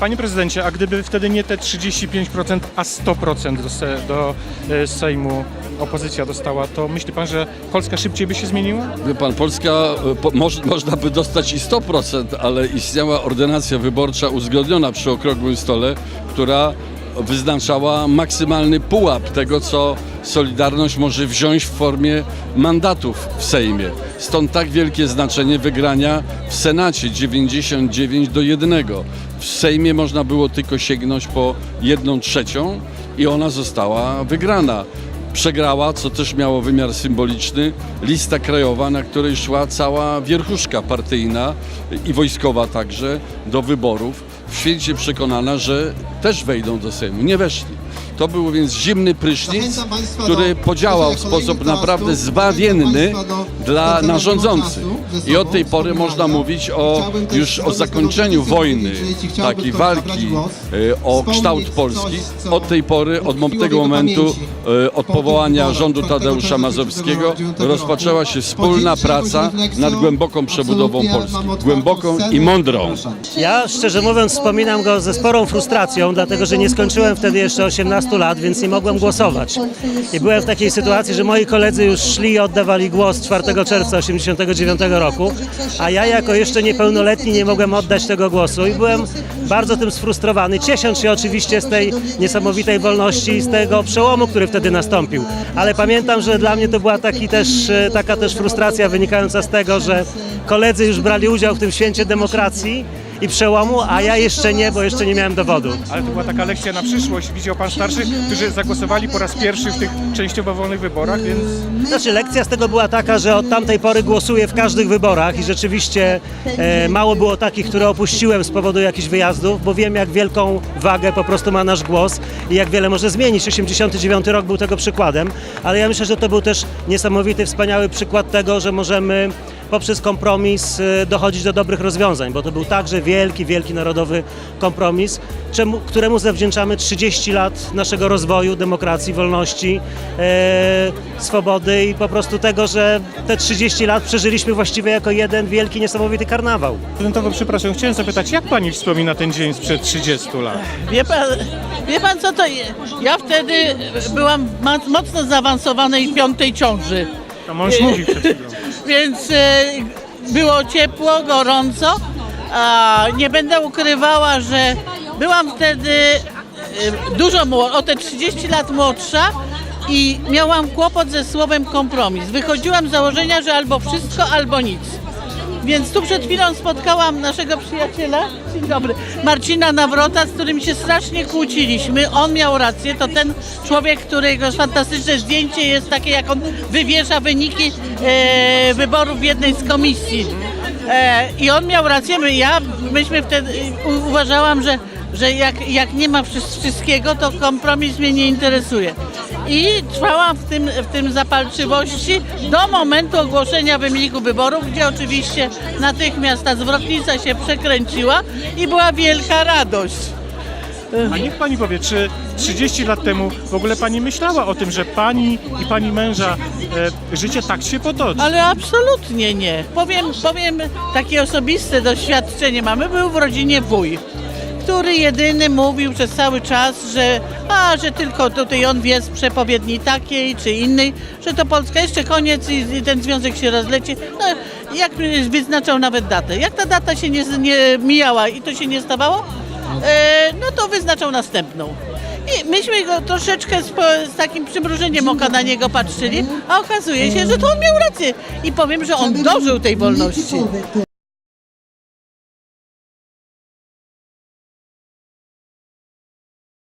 Panie prezydencie, a gdyby wtedy nie te 35%, a 100% do, se, do e, Sejmu opozycja dostała, to myśli pan, że Polska szybciej by się zmieniła? Wie pan, Polska, e, po, moż, można by dostać i 100%, ale istniała ordynacja wyborcza uzgodniona przy okrągłym stole, która wyznaczała maksymalny pułap tego, co Solidarność może wziąć w formie mandatów w Sejmie. Stąd tak wielkie znaczenie wygrania w Senacie 99 do 1. W Sejmie można było tylko sięgnąć po jedną trzecią i ona została wygrana przegrała, co też miało wymiar symboliczny, lista krajowa, na której szła cała wierchuszka partyjna i wojskowa także do wyborów, w świecie przekonana, że też wejdą do Sejmu. Nie weszli. To był więc zimny prysznic, który podziałał w sposób naprawdę zbawienny dla narządzących. I od tej pory można mówić o już o zakończeniu wojny, takiej walki e, o kształt Polski. Od tej pory, od tego momentu, e, od Po powołania rządu 4 Tadeusza Mazowskiego 1999 rozpoczęła się wspólna praca nad głęboką przebudową Polski. Głęboką i mądrą. Ja szczerze mówiąc wspominam go ze sporą frustracją, dlatego że nie skończyłem wtedy jeszcze 18 lat, więc nie mogłem głosować. I byłem w takiej sytuacji, że moi koledzy już szli i oddawali głos 4 czerwca 89 roku, a ja jako jeszcze niepełnoletni nie mogłem oddać tego głosu i byłem bardzo tym sfrustrowany, ciesząc się oczywiście z tej niesamowitej wolności i z tego przełomu, który wtedy nastąpił. Ale pamiętam, że dla mnie to była taki też, e, taka też frustracja wynikająca z tego, że koledzy już brali udział w tym święcie demokracji i przełomu, a ja jeszcze nie, bo jeszcze nie miałem dowodu. Ale to była taka lekcja na przyszłość. Widział pan starszych, którzy zagłosowali po raz pierwszy w tych częściowo wolnych wyborach, więc Znaczy lekcja z tego była taka, że od tamtej pory głosuję w każdych wyborach i rzeczywiście e, mało było takich, które opuściłem z powodu jakichś wyjazdów, bo wiem jak wielką wagę po prostu ma nasz głos i jak wiele może zmienić. 89 rok był tego przykładem, ale ja myślę, że to był też niesamowity, wspaniały przykład tego, że możemy poprzez kompromis e, dochodzić do dobrych rozwiązań, bo to był także wielki, wielki narodowy kompromis, czemu, któremu zawdzięczamy 30 lat naszego rozwoju, demokracji, wolności, e, swobody i po prostu tego, że te 30 lat przeżyliśmy właściwie jako jeden wielki, niesamowity karnawał. prezydentowo, przepraszam, chciałem zapytać, jak pani wspomina ten dzień sprzed 30 lat? Wie pan, wie pan co to jest? Ja wtedy byłam mocno zaawansowanej piątej ciąży, To mąż mówi przed chwilą. Więc e, było ciepło, gorąco. Nie będę ukrywała, że byłam wtedy e, dużo o te 30 lat młodsza i miałam kłopot ze słowem kompromis. Wychodziłam z założenia, że albo wszystko, albo nic. Więc tu przed chwilą spotkałam naszego przyjaciela, dzień dobry, Marcina Nawrota, z którym się strasznie kłóciliśmy. On miał rację, to ten człowiek, którego fantastyczne zdjęcie jest takie, jak on wywiesza wyniki e, wyborów w jednej z komisji. E, I on miał rację, my, ja, myśmy wtedy, u, uważałam, że, że jak, jak nie ma wszy- wszystkiego, to kompromis mnie nie interesuje. I trwałam w tym, w tym zapalczywości do momentu ogłoszenia wyniku wyborów, gdzie oczywiście natychmiast ta zwrotnica się przekręciła i była wielka radość. A niech pani powie, czy 30 lat temu w ogóle pani myślała o tym, że pani i pani męża e, życie tak się potoczy? Ale absolutnie nie. Powiem, powiem takie osobiste doświadczenie mamy. Był w rodzinie wuj, który jedyny mówił przez cały czas, że a, że tylko tutaj on wie z przepowiedni takiej czy innej, że to Polska jeszcze koniec i, i ten związek się rozleci. No, jak wyznaczał nawet datę. Jak ta data się nie, nie mijała i to się nie stawało, e, no to wyznaczał następną. I myśmy go troszeczkę z, z takim przymrużeniem oka na niego patrzyli, a okazuje się, że to on miał rację. I powiem, że on dożył tej wolności.